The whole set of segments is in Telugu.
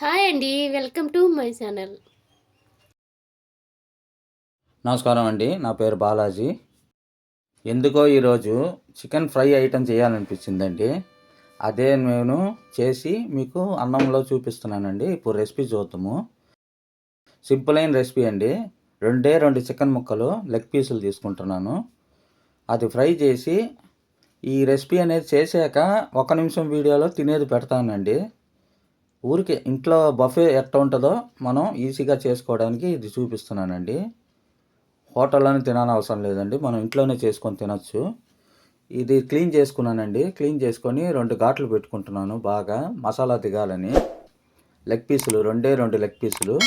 హాయ్ అండి వెల్కమ్ టు మై ఛానల్. నమస్కారం అండి నా పేరు బాలాజీ. ఎందుకో ఈరోజు చికెన్ ఫ్రై ఐటెం చేయాలనిపించిందండి. అదే నేను చేసి మీకు అన్నంలో చూపిస్తున్నానండి ఇప్పుడు రెసిపీ చూద్దాము. సింపుల్ అయిన రెసిపీ అండి రెండే రెండు చికెన్ ముక్కలు లెగ్ పీసులు తీసుకుంటున్నాను. అది ఫ్రై చేసి ఈ రెసిపీ అనేది చేశాక ఒక నిమిషం వీడియోలో తినేది పెడతానండి. ఊరికి ఇంట్లో బఫే ఎట్లా ఉంటుందో మనం ఈజీగా చేసుకోవడానికి ఇది చూపిస్తున్నానండి. హోటల్లోనే తినాలని అవసరం లేదండి. మనం ఇంట్లోనే చేసుకొని తినొచ్చు. ఇది క్లీన్ చేసుకున్నానండి. క్లీన్ చేసుకొని రెండు ఘాట్లు పెట్టుకుంటున్నాను బాగా. మసాలా దిగాలని. లెగ్ పీసులు రెండే రెండు లెగ్ పీసులు.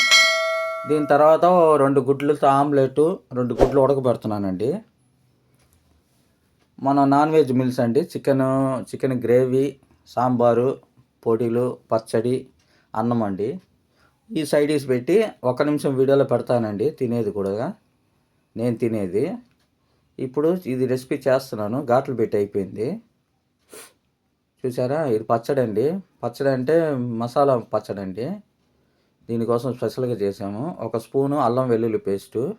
దీని తర్వాత రెండు గుడ్లతో ఆమ్లెట్ రెండు గుడ్లు ఉడకబెడుతున్నానండి. మన నాన్ వెజ్ మిల్స్ అండి. చికెన్ చికెన్ గ్రేవీ సాంబారు పొడిలు పచ్చడి అన్నం అండి. ఈ సైడీస్ పెట్టి ఒక నిమిషం వీడియోలో పెడతానండి తినేది కూడా. నేను తినేది. ఇప్పుడు ఇది రెసిపీ చేస్తున్నాను ఘాట్లు పెట్టి అయిపోయింది. చూసారా? ఇది పచ్చడి అండి. పచ్చడి అంటే మసాలా పచ్చడి అండి. దీనికోసం స్పెషల్గా చేసాము. ఒక స్పూను అల్లం వెల్లుల్లి పేస్టు.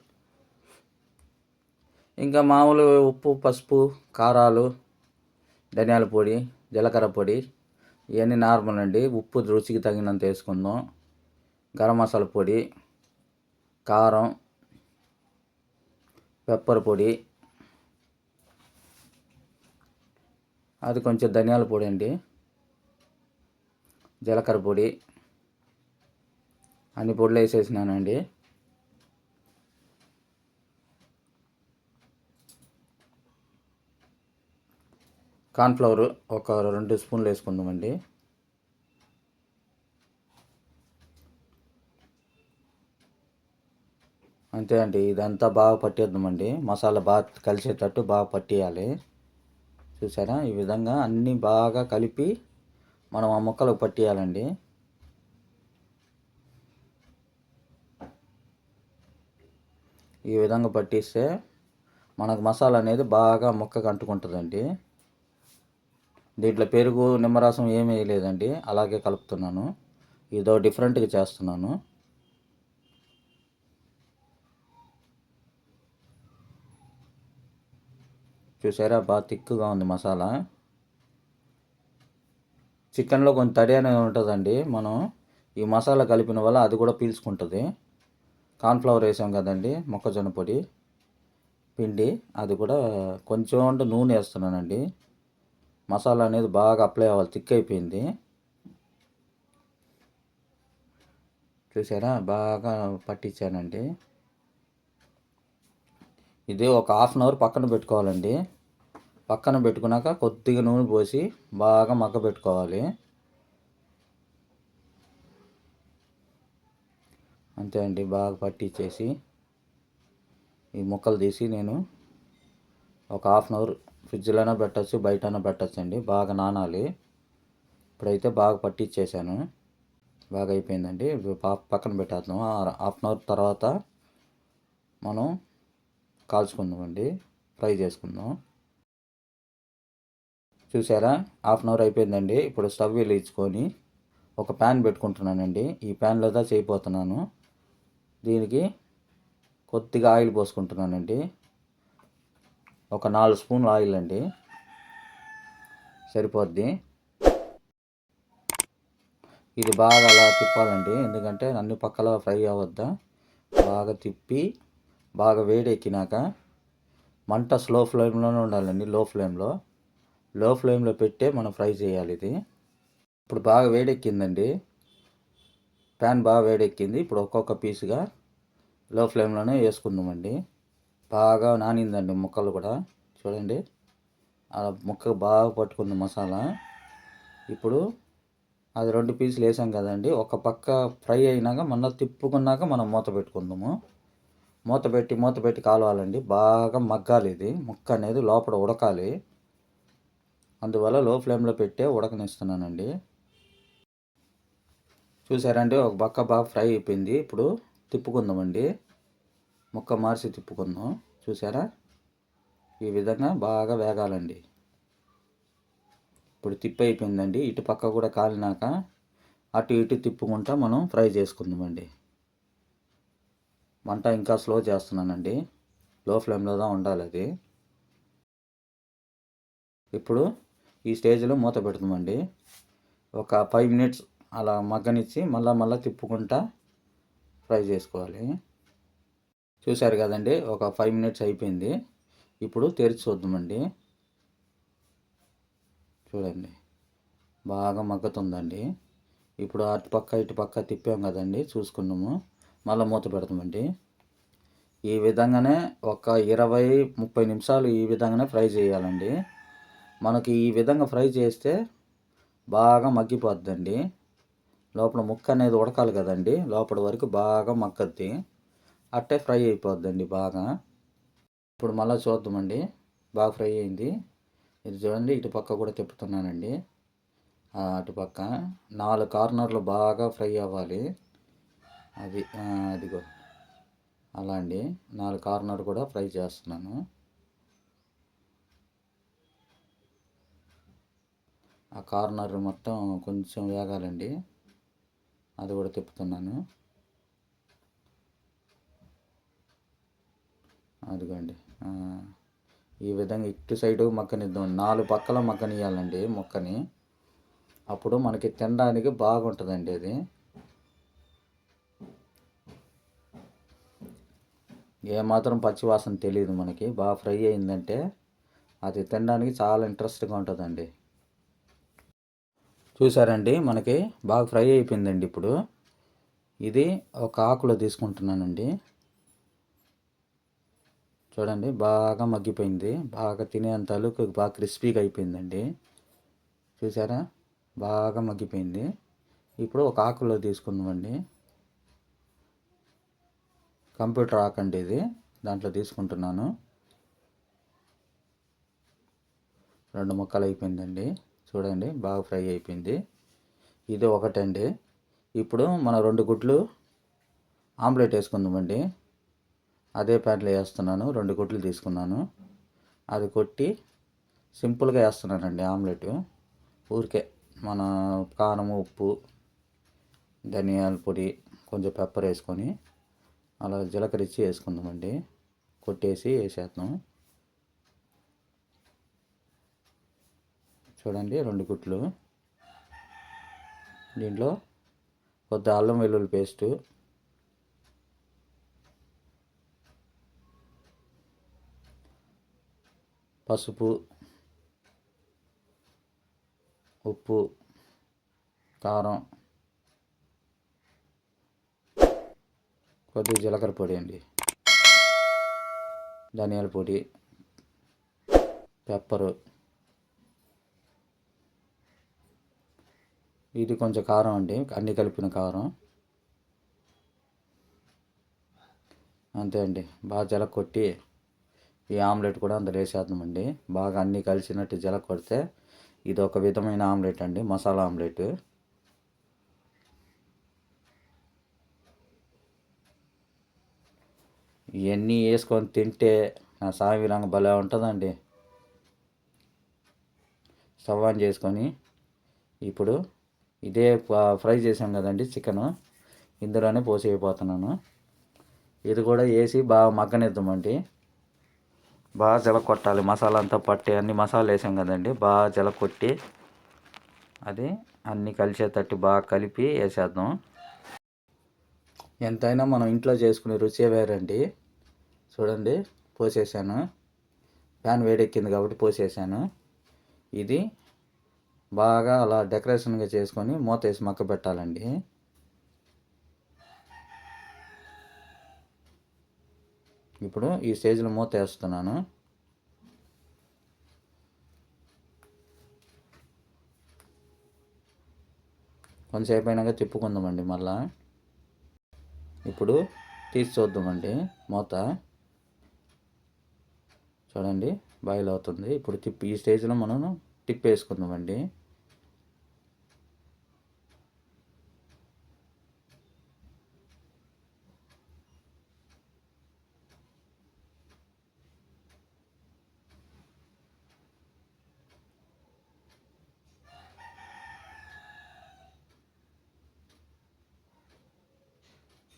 ఇంకా మామూలు ఉప్పు పసుపు కారాలు ధనియాల పొడి జీలకర్ర పొడి ఇవన్నీ నార్మల్ అండి. ఉప్పు రుచికి తగినంత వేసుకుందాం. గరం మసాలా పొడి కారం పెప్పర్ పొడి. అది కొంచెం ధనియాల పొడి అండి. జీలకర్ర పొడి. అన్ని పొడులు వేసేసినానండి. కార్న్ఫ్లవర్ ఒక రెండు స్పూన్లు వేసుకుందామండి. అంతే అండి ఇదంతా బాగా పట్టేద్దామండి. మసాలా బాగా కలిసేటట్టు బాగా పట్టేయాలి. చూసారా? ఈ విధంగా అన్నీ బాగా కలిపి మనం ఆ ముక్కలకు పట్టేయాలండి. ఈ విధంగా పట్టిస్తే మనకు మసాలా అనేది బాగా ముక్కకు అంటుకుంటుందండి. దీంట్లో పెరుగు నిమ్మరసం ఏమీ వేయలేదండి అలాగే కలుపుతున్నాను. ఇదో డిఫరెంట్గా చేస్తున్నాను. చూసారా? బాగా తిక్కుగా ఉంది మసాలా. చికెన్లో కొంచెం తడి అనేది ఉంటుందండి. మనం ఈ మసాలా కలిపిన వల్ల అది కూడా పీల్చుకుంటుంది. కార్న్ఫ్లవర్ వేసాం కదండి మొక్కజొన్న పొడి పిండి అది కూడా కొంచెం నూనె వేస్తున్నానండి. మసాలా అనేది బాగా అప్లై అవ్వాలి థిక్ అయిపోయింది. చూసారా? బాగా పట్టించానండి. ఇది ఒక హాఫ్ అన్ అవర్ పక్కన పెట్టుకోవాలండి. పక్కన పెట్టుకున్నాక కొద్దిగా నూనె పోసి బాగా మగ్గ పెట్టుకోవాలి. అంతే అండి బాగా పట్టించేసి ఈ ముక్కలు తీసి నేను ఒక హాఫ్ అన్ అవర్ ఫ్రిడ్జ్లోనే పెట్టచ్చు బయటనే పెట్టచ్చు అండి. బాగా నానాలి. ఇప్పుడైతే బాగా పట్టించేసాను బాగా అయిపోయిందండి. పక్కన పెట్టేద్దాం. హాఫ్ అన్ అవర్ తర్వాత మనం కాల్చుకుందామండి. ఫ్రై చేసుకుందాం. చూసారా? హాఫ్ అన్ అవర్ అయిపోయిందండి. ఇప్పుడు స్టవ్ వెలిగించుకొని ఒక ప్యాన్ పెట్టుకుంటున్నానండి. ఈ ప్యాన్లో దా చేయిపోతున్నాను దీనికి కొద్దిగా ఆయిల్ పోసుకుంటున్నానండి. ఒక నాలుగు స్పూన్లు ఆయిల్ అండి. సరిపోద్ది. ఇది బాగా అలా తిప్పాలండి. ఎందుకంటే అన్ని పక్కల ఫ్రై అవ్వద్దా? బాగా తిప్పి బాగా వేడెక్కినాక మంట స్లో ఫ్లేమ్లోనే ఉండాలండి లో ఫ్లేమ్లో. లో ఫ్లేమ్లో పెట్టే మనం ఫ్రై చేయాలి ఇది. ఇప్పుడు బాగా వేడెక్కిందండి. ప్యాన్ బాగా వేడెక్కింది. ఇప్పుడు ఒక్కొక్క పీస్గా లో ఫ్లేమ్లోనే వేసుకుందామండి. బాగా నానిందండి ముక్కలు కూడా. చూడండి. అలా ముక్క బాగా పట్టుకుంది మసాలా. ఇప్పుడు అది రెండు పీసులు వేసాం కదండి. ఒక పక్క ఫ్రై అయినాక మొన్న తిప్పుకున్నాక మనం మూత పెట్టుకుందాము. మూత పెట్టి మూత పెట్టి కాలవాలండి. బాగా మగ్గాలి ఇది. ముక్క అనేది లోపల ఉడకాలి. అందువల్ల లో ఫ్లేమ్లో పెట్టే ఉడకనిస్తున్నానండి. చూసారండి? ఒక పక్క బాగా ఫ్రై అయిపోయింది. ఇప్పుడు తిప్పుకుందామండి. ముక్క మార్చి తిప్పుకుందాం. చూసారా ఈ విధంగా బాగా వేగాలండి. ఇప్పుడు తిప్పి అయిపోయిందండి ఇటు పక్క కూడా కాలినాక అటు ఇటు తిప్పుకుంటా మనం ఫ్రై చేసుకుందామండి. వంట ఇంకా స్లో చేస్తున్నానండి. లో ఫ్లేమ్లో దా ఉండాలి అది. ఇప్పుడు ఈ స్టేజ్లో మూత పెడుతుందండి ఒక ఫైవ్ మినిట్స్ అలా మగ్గనిచ్చి మళ్ళా మళ్ళీ తిప్పుకుంటా ఫ్రై చేసుకోవాలి. చూశారు కదండి ఒక ఫైవ్ మినిట్స్ అయిపోయింది. ఇప్పుడు తెరిచి చూద్దామండి. చూడండి బాగా మగ్గుతుందండి. ఇప్పుడు అటు పక్క ఇటు పక్క తిప్పాం కదండి చూసుకున్నాము. మళ్ళీ మూత పెడతామండి. ఈ విధంగానే ఒక ఇరవై ముప్పై నిమిషాలు ఈ విధంగానే ఫ్రై చేయాలండి. మనకి ఈ విధంగా ఫ్రై చేస్తే బాగా మగ్గిపోద్దండి. లోపల ముక్క అనేది ఉడకాలి కదండి లోపల వరకు బాగా మక్కద్ది అట్టే ఫ్రై అయిపోద్దండి బాగా. ఇప్పుడు మళ్ళీ చూద్దామండి. బాగా ఫ్రై అయింది. ఇది చూడండి ఇటు పక్క కూడా తిప్పుతున్నానండి. అటుపక్క నాలుగు కార్నర్లు బాగా ఫ్రై అవ్వాలి. అది అదిగో అలా అండి. నాలుగు కార్నర్ కూడా ఫ్రై చేస్తున్నాను. ఆ కార్నర్ మొత్తం కొంచెం వేగాలండి. అది కూడా తిప్పుతున్నాను. అదిగోండి. ఈ విధంగా ఇటు సైడు మక్కనిద్దాం. నాలుగు పక్కల మక్కనియాలండి మొక్కని. అప్పుడు మనకి తినడానికి బాగుంటుందండి అది. ఏమాత్రం పచ్చివాసన తెలియదు మనకి. బాగా ఫ్రై అయిందంటే అది తినడానికి చాలా ఇంట్రెస్ట్గా ఉంటుందండి. చూసారండి మనకి బాగా ఫ్రై అయిపోయిందండి ఇప్పుడు. ఇది ఒక ఆకులో తీసుకుంటున్నానండి. చూడండి బాగా మగ్గిపోయింది. బాగా తినేంత అలుకు బాగా క్రిస్పీగా అయిపోయిందండి. చూసారా? బాగా మగ్గిపోయింది. ఇప్పుడు ఒక ఆకులో తీసుకుందామండి. కంప్యూటర్ ఆకండి ఇది. దాంట్లో తీసుకుంటున్నాను. రెండు ముక్కలు అయిపోయిందండి. చూడండి బాగా ఫ్రై అయిపోయింది. ఇది ఒకటండి. ఇప్పుడు మన రెండు గుడ్లు ఆమ్లెట్ వేసుకుందామండి. అదే ప్యాన్లో వేస్తున్నాను రెండు కొట్లు తీసుకున్నాను. అది కొట్టి సింపుల్గా వేస్తున్నానండి ఆమ్లెట్. ఊరికే మన కారం ఉప్పు ధనియాల పొడి కొంచెం పెప్పర్ వేసుకొని అలా జీలకర్ర ఇచ్చి వేసుకుందామండి. కొట్టేసి వేసేద్దాం చూడండి రెండు గుట్లు దీంట్లో కొద్ది అల్లం వెల్లుల్లి పేస్టు పసుపు ఉప్పు కారం కొద్దిగా జీలకర్ర పొడి అండి. ధనియాల పొడి పెప్పరు. ఇది కొంచెం కారం అండి అన్నీ కలిపిన కారం. అంతే అండి బాగా జల కొట్టి ఈ ఆమ్లెట్ కూడా అందులో వేసేద్దామండి. బాగా అన్నీ కలిసినట్టు జల కొడితే ఇది ఒక విధమైన ఆమ్లెట్ అండి మసాలా ఆమ్లెట్. ఇవన్నీ వేసుకొని తింటే నా సామిరంగ భలే ఉంటుందండి. స్టవ్ ఆన్ చేసుకొని ఇప్పుడు ఇదే ఫ్రై చేసాం కదండి చికెన్. ఇందులోనే పోసి అయిపోతున్నాను ఇది కూడా వేసి బాగా మగ్గనిద్దామండి. బాగా జల కొట్టాలి మసాలా అంతా పట్టి అన్ని మసాలా వేసాం కదండి. బాగా జల కొట్టి అది అన్నీ కలిసేటట్టు బాగా కలిపి వేసేద్దాం. ఎంతైనా మనం ఇంట్లో చేసుకునే రుచి వేరండి. చూడండి పోసేసాను. ప్యాన్ వేడెక్కింది కాబట్టి పోసేసాను. ఇది బాగా అలా డెకరేషన్గా చేసుకొని మూత వేసి మక్క పెట్టాలండి ఇప్పుడు ఈ స్టేజ్లో మూత వేస్తున్నాను. కొంతసేపు అయినాక తిప్పుకుందామండి మళ్ళా. ఇప్పుడు తీసి చూద్దామండి మూత. చూడండి బాయిల్ అవుతుంది. ఇప్పుడు తిప్పి ఈ స్టేజ్లో మనం టిప్ వేసుకుందామండి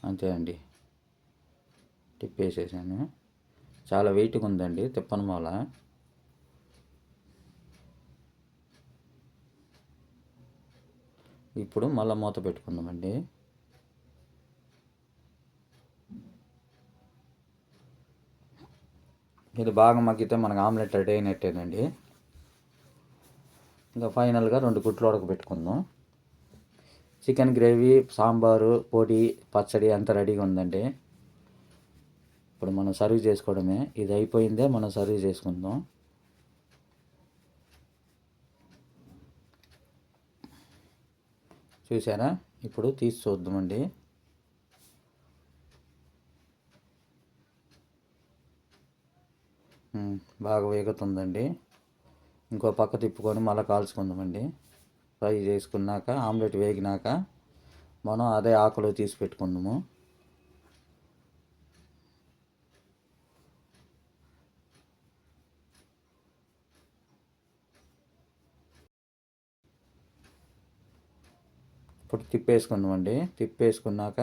అంతే అండి. తిప్పేసేసాను. చాలా వెయిట్గా ఉందండి తిప్పను మూల. ఇప్పుడు మళ్ళీ మూత పెట్టుకుందామండి. ఇది బాగా మగ్గితే మనకు ఆమ్లెట్ రెడీ అయినట్టేనండి. ఇంకా ఫైనల్గా రెండు గుట్లు ఉడకబెట్టుకుందాం. చికెన్ గ్రేవీ సాంబారు పొడి పచ్చడి అంతా రెడీగా ఉందండి. ఇప్పుడు మనం సర్వ్ చేసుకోవడమే. ఇది అయిపోయిందే మనం సర్వ్ చేసుకుందాం. చూసారా? ఇప్పుడు తీసి చూద్దామండి. బాగా వేగుతుందండి. ఇంకో పక్క తిప్పుకొని మళ్ళీ కాల్చుకుందామండి. ఫ్రై చేసుకున్నాక ఆమ్లెట్ వేగినాక మనం అదే ఆకులో తీసి పెట్టుకున్నాము ఇప్పుడు తిప్పేసుకుందామండి. తిప్పేసుకున్నాక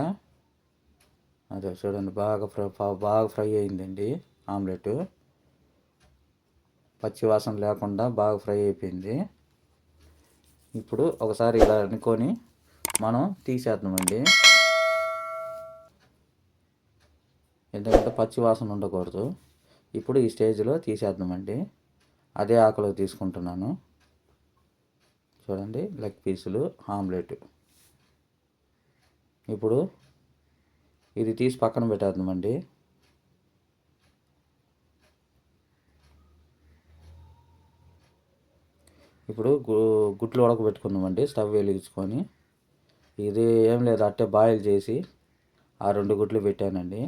అదే చూడండి బాగా ఫ్రై బాగా ఫ్రై అయిందండి ఆమ్లెట్. పచ్చి వాసన లేకుండా బాగా ఫ్రై అయిపోయింది. ఇప్పుడు ఒకసారి ఇలా అనుకొని మనం తీసేద్దామండి. ఎందుకంటే పచ్చి వాసన ఉండకూడదు. ఇప్పుడు ఈ స్టేజ్లో తీసేద్దామండి. అదే ఆకులో తీసుకుంటున్నాను. చూడండి లెగ్ పీసులు ఆమ్లెట్. ఇప్పుడు ఇది తీసి పక్కన పెట్టేద్దామండి. ఇప్పుడు గు గుడ్లు ఉడకబెట్టుకుందామండి స్టవ్ వెలిగించుకొని. ఇది ఏం లేదు అట్టే బాయిల్ చేసి ఆ రెండు గుడ్లు పెట్టానండి.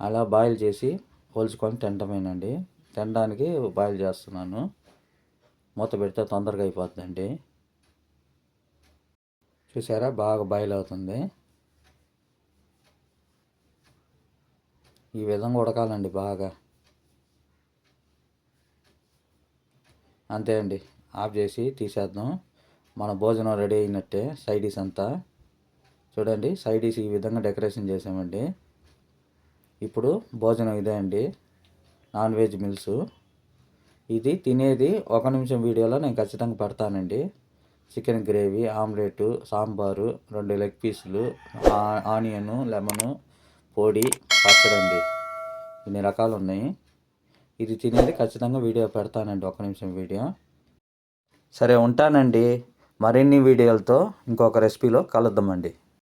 అలా బాయిల్ చేసి పోల్చుకొని తినటమేనండి తినడానికి బాయిల్ చేస్తున్నాను. మూత పెడితే తొందరగా అయిపోతుందండి. చూసారా? బాగా బాయిల్ అవుతుంది. ఈ విధంగా ఉడకాలండి బాగా. అంతే అండి. ఆఫ్ చేసి తీసేద్దాం. మన భోజనం రెడీ అయినట్టే సైడీస్ అంతా. చూడండి సైడీస్ ఈ విధంగా డెకరేషన్ చేసామండి. ఇప్పుడు భోజనం ఇదే అండి. Non veg meals. ఇది తినేది ఒక నిమిషం వీడియోలో నేను ఖచ్చితంగా పెడతానండి. చికెన్ గ్రేవీ ఆమ్లెట్ సాంబారు రెండు లెగ్ పీసులు ఆనియను లెమను పొడి పచ్చడి అండి. ఇన్ని రకాలు ఉన్నాయి. ఇది తినేది ఖచ్చితంగా వీడియో పెడతానండి ఒక నిమిషం వీడియో. సరే ఉంటానండి. మరిన్ని వీడియోలతో ఇంకొక రెసిపీలో కలుద్దామండి.